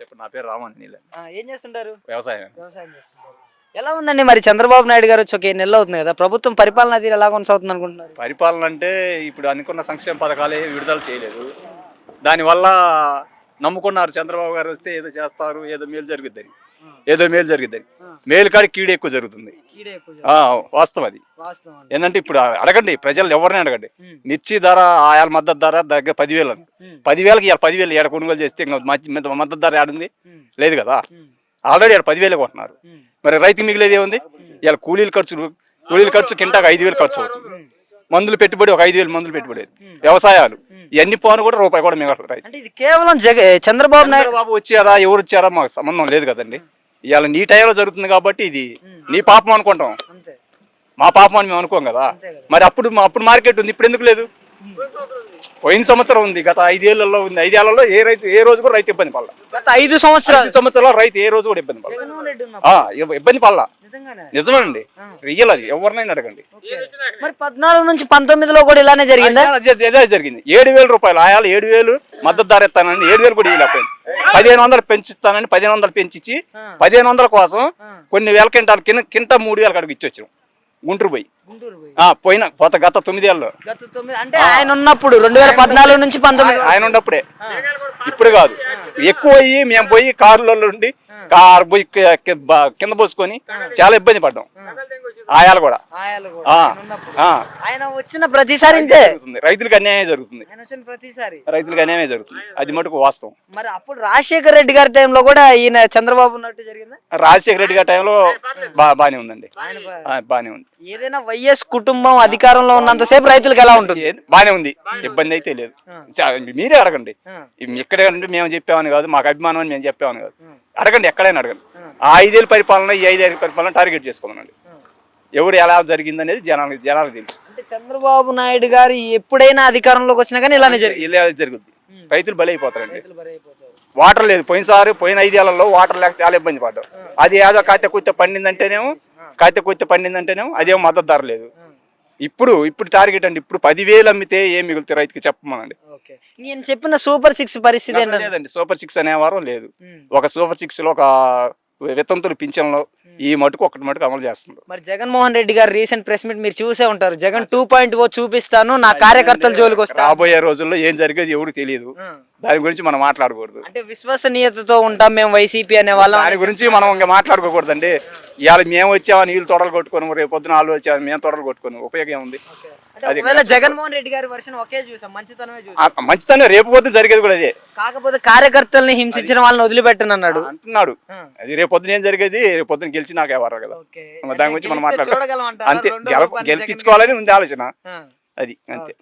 చెప్పండి నా పేరు రామాంజనీలే ఏం చేస్తుంటారు? వ్యవసాయం వ్యవసాయం చేస్తుంటారు. ఎలా ఉందండి మరి చంద్రబాబు నాయుడు గారు వచ్చి ఒక ఏడు నెలలు అవుతుంది కదా ప్రభుత్వం పరిపాలన తీరు ఎలా కొనసాగుతుంది అనుకుంటున్నారు? పరిపాలన అంటే ఇప్పుడు అనుకున్న సంక్షేమ పథకాలు విడుదల చేయలేదు. దానివల్ల నమ్ముకున్నారు చంద్రబాబు గారు వస్తే ఏదో చేస్తారు ఏదో మేలు జరుగుద్దని. ఏదో మేలు జరుగుద్దని మేలు కాడి కీడు ఎక్కువ జరుగుతుంది. వాస్తవం అది. ఏంటంటే ఇప్పుడు అడగండి ప్రజలు ఎవరిని అడగండి. మిర్చి ధర ఆయాల మద్దతు ధర దగ్గర పదివేలు అని. పదివేలకి ఇవాళ పదివేలు ఏడ కొనుగోలు చేస్తే ఇంకా మద్దతు ధర ఏడుంది. లేదు కదా. ఆల్రెడీ ఆడ పదివేలు కొంటున్నారు. మరి రైతు మిగిలేది ఏముంది? ఇవాళ కూలీల ఖర్చులు కూలీల ఖర్చు కింటాకు ఐదు వేలు ఖర్చు అవుతుంది. మందులు పెట్టుబడి ఒక ఐదు వేలు మందులు పెట్టుబడి వ్యవసాయాలు. ఇవన్నీ పోను కూడా రూపాయి కూడా మిగలదు ఇది కేవలం జగ చంద్రబాబు నాయుడు చంద్రబాబు వచ్చారా ఎవరు వచ్చారా మాకు సంబంధం లేదు కదండి. ఇవాళ నీ టైంలో జరుగుతుంది కాబట్టి ఇది. నీ పాపం అనుకుంటాం. మా పాపం అని మేము అనుకోం కదా. మరి అప్పుడు అప్పుడు మార్కెట్ ఉంది ఇప్పుడు ఎందుకు లేదు? పోయిన సంవత్సరం ఉంది గత ఐదేళ్ళలో ఉంది. ఐదేళ్ళలో ఏ రైతు ఏ రోజు కూడా రైతు ఇబ్బంది పడలా. గత ఐదు సంవత్సరాలు. సంవత్సరాలు రైతు ఏ రోజు కూడా ఇబ్బంది పడలా. ఇబ్బంది పడలా. నిజమేనండి. రియల్ అది. ఎవరినైనా అడగండి. మరి పద్నాలుగు నుంచి పంతొమ్మిదిలో కూడా ఇలానే జరిగిందా? జరిగింది. ఏడు వేల రూపాయలు. ఆయాలు ఏడు వేలు మద్దతు ధర ఇస్తానని ఏడు వేలు కూడా ఇవ్వలేకపోయింది. పదిహేను వందలు పెంచుతానని పదిహేను వందలు పెంచిచ్చి పదిహేను వందల కోసం కొన్ని వేల కింటాలు కింద కింట మూడు వేల కాడికి ఇచ్చి వచ్చాం గుంటూరు పోయి. పోయిన పోత గత తొమ్మిదేళ్ళలో అంటే ఆయన ఉన్నప్పుడు రెండు వేల పద్నాలుగు నుంచి పంతొమ్మిది ఆయన- ఉన్నప్పుడే. ఇప్పుడు కాదు. ఎక్కువ అయ్యి మేము పోయి కారులో ఉండి కారు పోయి కింద పోసుకొని చాలా ఇబ్బంది పడ్డాం. ఆయాలు కూడా. ఆయాలు కూడా. ఆ, ఆయన ఉన్నప్పుడు. ఆ. ఆయన వచ్చిన ప్రతిసారి ఇంతే. జరుగుతుంది. రైతులకు అన్యాయం జరుగుతుంది. ఆయన వచ్చిన ప్రతిసారి. రైతులకు అన్యాయం జరుగుతుంది. అది మటుకు వాస్తవం. మరి అప్పుడు రాజశేఖర్ రెడ్డి గారి టైంలో కూడా ఈయన చంద్రబాబు ఉన్నట్టు జరిగిందా? రాజశేఖర రెడ్డి గారి టైంలో బా బాగానే ఉందండి. ఆయన బా- ఆ, బాగానే ఉంది. ఏదైనా వైఎస్ కుటుంబం అధికారంలో ఉన్నంతసేపు రైతులకు ఎలా ఉంటుంది? ఏది- బాగానే ఉంది. ఇబ్బంది అయితే లేదు. చా- మీరే అడగండి. ఆ. ఎక్కడే అంటే మేము చెప్పామని కాదు మాకు అభిమానం అని మేము చెప్పామని కాదు. అడగండి ఎక్కడైనా అడగండి. ఆ. ఐదేళ్ళ పరిపాలన ఈ ఐదేళ్ళ పరిపాలన టార్గెట్ చేసుకోమనండి. ఎవరు ఎలా జరిగింది అనేది జనాలకు జనాలకు తెలుసు. అంటే చంద్రబాబు నాయుడు గారు ఎప్పుడైనా అధికారంలోకి వచ్చినా కానీ ఇలానే జరిగింది. ఇలా జరుగుద్ది. రైతులు బలైపోతారండి. వాటర్ లేదు. పోయినసారి పోయిన ఐదేళ్ళలో వాటర్ లేక చాలా ఇబ్బంది పడ్డాం. అది ఏదో కాతే కుత్తే పండిందంటేనేమో కాతే కుత్తే పండిందంటేనేమో అదేమో మద్దతు ధర లేదు. ఇప్పుడు ఇప్పుడు టార్గెట్ అండి. ఇప్పుడు పదివేలు అమ్మితే ఏం మిగులుతాయి రైతుకి చెప్పమనండి. ఓకే. నేను చెప్పిన సూపర్ సిక్స్ పరిస్థితి లేదండి. సూపర్ సిక్స్ అనేవారు లేదు. ఒక సూపర్ సిక్స్లో ఒక వితంతులు పింఛన్లో ఈ మటుకు ఒకటి మటుకు అమలు చేస్తున్నారు. మరి జగన్మోహన్ రెడ్డి గారు రీసెంట్ ప్రెస్ మీట్ మీరు చూసే ఉంటారు. జగన్ టూ పాయింట్ ఓ చూపిస్తాను నా కార్యకర్తల జోలికి రాబోయే రోజుల్లో ఏం జరిగేది ఎవరికి తెలియదు దాని గురించి మనం మాట్లాడకూడదు. అంటే విశ్వసనీయతతో ఉంటాం మేము వైసీపీ అనే వాళ్ళం దాని గురించి మనం ఇంకా మాట్లాడుకోకూడదండి. ఇవాళ మేము వచ్చామని వీళ్ళు తొడలు కొట్టుకొని రేపు పొద్దున వాళ్ళు వచ్చామని మేము తొడలు కొట్టుకొని ఉపయోగం ఒకవేళ జగన్మోహన్ రెడ్డి గారి వర్షన్ ఒకే చూసాం మంచితనమే చూసాం. మంచితనం రేపు పొద్దున జరిగేది కూడా అదే. కాకపోతే కార్యకర్తల్ని హింసించిన వాళ్ళని వదిలిపెట్టను అన్నాడు. అంటున్నాడు. అది రేపు పొద్దున ఏం జరిగేది? రేపు పొద్దున గెలిచి నాకే వారు కదా. దాని గురించి మనం చూడగలమంటారా? అంతే గెలిపించుకోవాలని ఉంది ఆలోచన. అది అంతే.